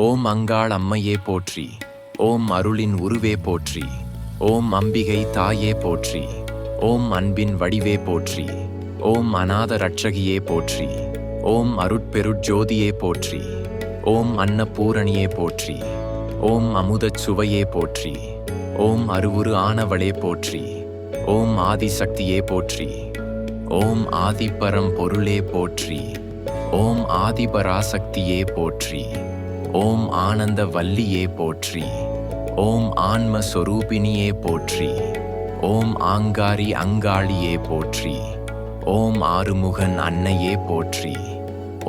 ஓம் அங்காள் அம்மையே போற்றி ஓம் அருளின் உருவே போற்றி ஓம் அம்பிகை தாயே போற்றி ஓம் அன்பின் வடிவே போற்றி ஓம் அநாத ரட்சகியே போற்றி ஓம் அருட்பெருட்ஜோதியே போற்றி ஓம் அன்னபூரணியே போற்றி ஓம் அமுதச் சுவையே போற்றி ஓம் அருவுரு ஆனவளே போற்றி ஓம் ஆதிசக்தியே போற்றி ஓம் ஆதிபரம் பொருளே போற்றி ஓம் ஆதிபராசக்தியே போற்றி ஓம் ஆனந்த வல்லியே போற்றி ஓம் ஆன்ம சொரூபினியே போற்றி ஓம் ஆங்காரி அங்காளியே போற்றி ஓம் ஆறுமுகன் அன்னையே போற்றி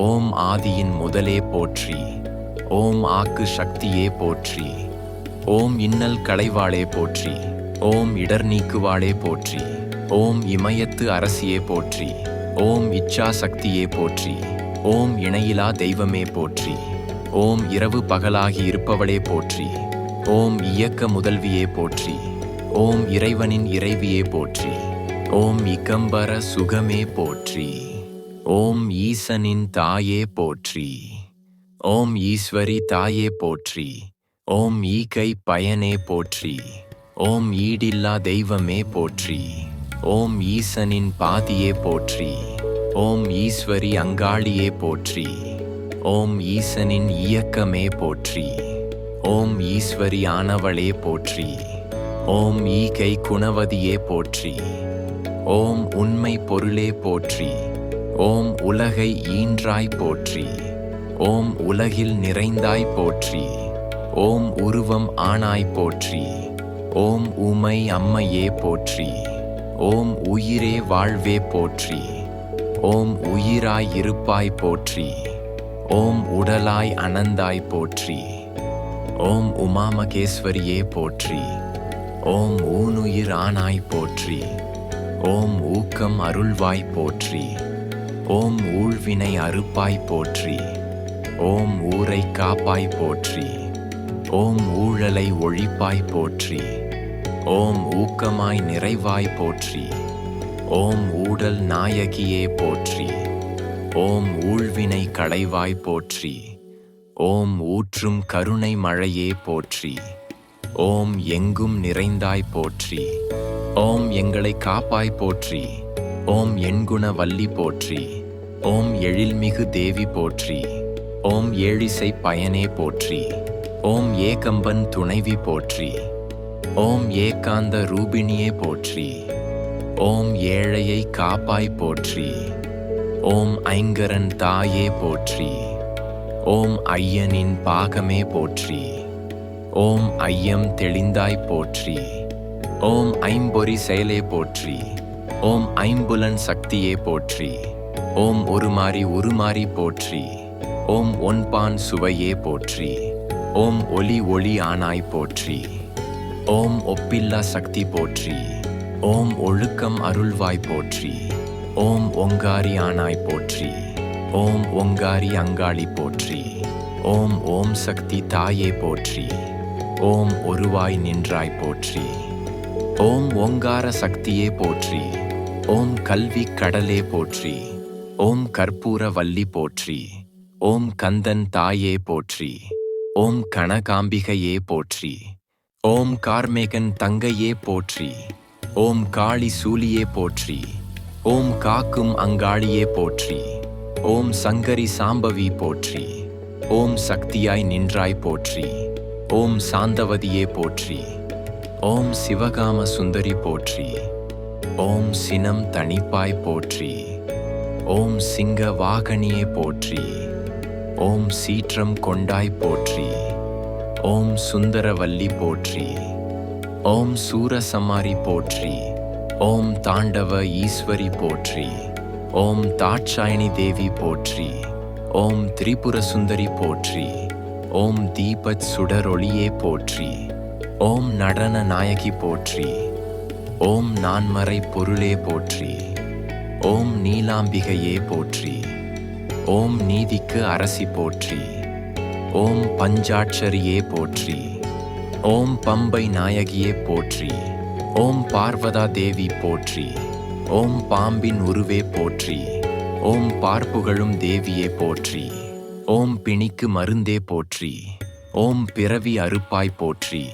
ஓம் ஆதியின் முதலே போற்றி ஓம் ஆக்கு சக்தியே போற்றி ஓம் இன்னல் களைவாளே போற்றி ஓம் இடர் நீக்குவாளே போற்றி ஓம் இமயத்து அரசியே போற்றி ஓம் இச்சா சக்தியே போற்றி ஓம் இணையிலா தெய்வமே போற்றி ஓம் இரவு பகலாகி இருப்பவளே போற்றி. ஓம் இயக்க முதல்வியே போற்றி. ஓம் இறைவனின் இறைவியே போற்றி. ஓம் இகம்பர சுகமே போற்றி. ஓம் ஈசனின் தாயே போற்றி. ஓம் ஈஸ்வரி தாயே போற்றி. ஓம் ஈகை பயனே போற்றி. ஓம் ஈடில்லா தெய்வமே போற்றி. ஓம் ஈசனின் பாதியே போற்றி. ஓம் ஈஸ்வரி அங்காளியே போற்றி. ஓம் ஈசனின் இயக்கமே போற்றி. ஓம் ஈஸ்வரி ஆனவளே போற்றி. ஓம் ஈகை குணவதியே போற்றி. ஓம் உண்மை பொருளே போற்றி. ஓம் உலகை ஈன்றாய் போற்றி. ஓம் உலகில் நிறைந்தாய் போற்றி. ஓம் உருவம் ஆனாய் போற்றி. ஓம் உமை அம்மையே போற்றி. ஓம் உயிரே வாழ்வே போற்றி. ஓம் உயிராய் இருப்பாய் போற்றி. ஓம் உடலாய் அனந்தாய் போற்றி. ஓம் உமாமகேஸ்வரியே போற்றி. ஓம் ஊனுயிர் ஆனாய் போற்றி. ஓம் ஊக்கம் அருள்வாய் போற்றி. ஓம் ஊழ்வினை அறுப்பாய் போற்றி. ஓம் ஊரை காப்பாய் போற்றி. ஓம் ஊழலை ஒழிப்பாய் போற்றி. ஓம் ஊக்கமாய் நிறைவாய் போற்றி. ஓம் ஊடல் நாயகியே போற்றி. ஓம் ஊழ்வினை களைவாய் போற்றி. ஓம் ஊற்றும் கருணை மழையே போற்றி. ஓம் எங்கும் நிறைந்தாய் போற்றி. ஓம் எங்களை காப்பாய் போற்றி. ஓம் எண்குண வள்ளி போற்றி. ஓம் எழில்மிகு தேவி போற்றி. ஓம் ஏழிசை பயனே போற்றி. ஓம் ஏகம்பன் துணைவி போற்றி. ஓம் ஏகாந்த ரூபிணியே போற்றி. ஓம் ஏழையை காப்பாய் போற்றி. ஓம் ஐங்கரன் தாயே போற்றி. ஓம் ஐயனின் பாகமே போற்றி. ஓம் ஐயம் தெளிந்தாய் போற்றி. ஓம் ஐம்பொறி செயலே போற்றி. ஓம் ஐம்புலன் சக்தியே போற்றி. ஓம் ஒருமாறி உருமாறி போற்றி. ஓம் ஒன்பான் சுவையே போற்றி. ஓம் ஒளி ஒளி ஆனாய் போற்றி. ஓம் ஒப்பில்லா சக்தி போற்றி. ஓம் ஒழுக்கம் அருள்வாய் போற்றி. ஓம் ஒங்காரி ஆனாய் போற்றி ஓம் ஒங்காரி அங்காளி போற்றி ஓம் ஓம் சக்தி தாயே போற்றி ஓம் ஒருவாய் நின்றாய் போற்றி ஓம் ஓங்கார சக்தியே போற்றி ஓம் கல்வி கடலே போற்றி ஓம் கற்பூர வள்ளி போற்றி ஓம் கந்தன் தாயே போற்றி ஓம் கனகாம்பிகையே போற்றி ஓம் கார்மேகன் தங்கையே போற்றி ஓம் காளி சூலியே போற்றி ஓம் காக்கும் அங்காளியே போற்றி. ஓம் சங்கரி சாம்பவி போற்றி. ஓம் சக்தியாய் நின்றாய் போற்றி. ஓம் சாந்தவதியே போற்றி. ஓம் சிவகாம சுந்தரி போற்றி. ஓம் சினம் தணிப்பாய் போற்றி. ஓம் சிங்க வாகனியே போற்றி. ஓம் சீற்றம் கொண்டாய் போற்றி. ஓம் சுந்தரவல்லி போற்றி. ஓம் சூரசமாரி போற்றி. ஓம் தாண்டவ ஈஸ்வரி போற்றி. ஓம் தாட்சாயணி தேவி போற்றி. ஓம் திரிபுர சுந்தரி போற்றி. ஓம் தீபத் சுடரொளியே போற்றி. ஓம் நடன நாயகி போற்றி. ஓம் நான்மறை பொருளே போற்றி. ஓம் நீலாம்பிகையே போற்றி. ஓம் நீதிக்கு அரசி போற்றி. ஓம் பஞ்சாட்சரியே போற்றி. ஓம் பம்பை நாயகியே போற்றி. ஓம் பார்வதா தேவி போற்றி. ஓம் பாம்பின் உருவே போற்றி. ஓம் பார்ப்புகழும் தேவியே போற்றி. ஓம் பிணிக்கு மருந்தே போற்றி. ஓம் பிறவி அறுப்பாய் போற்றி.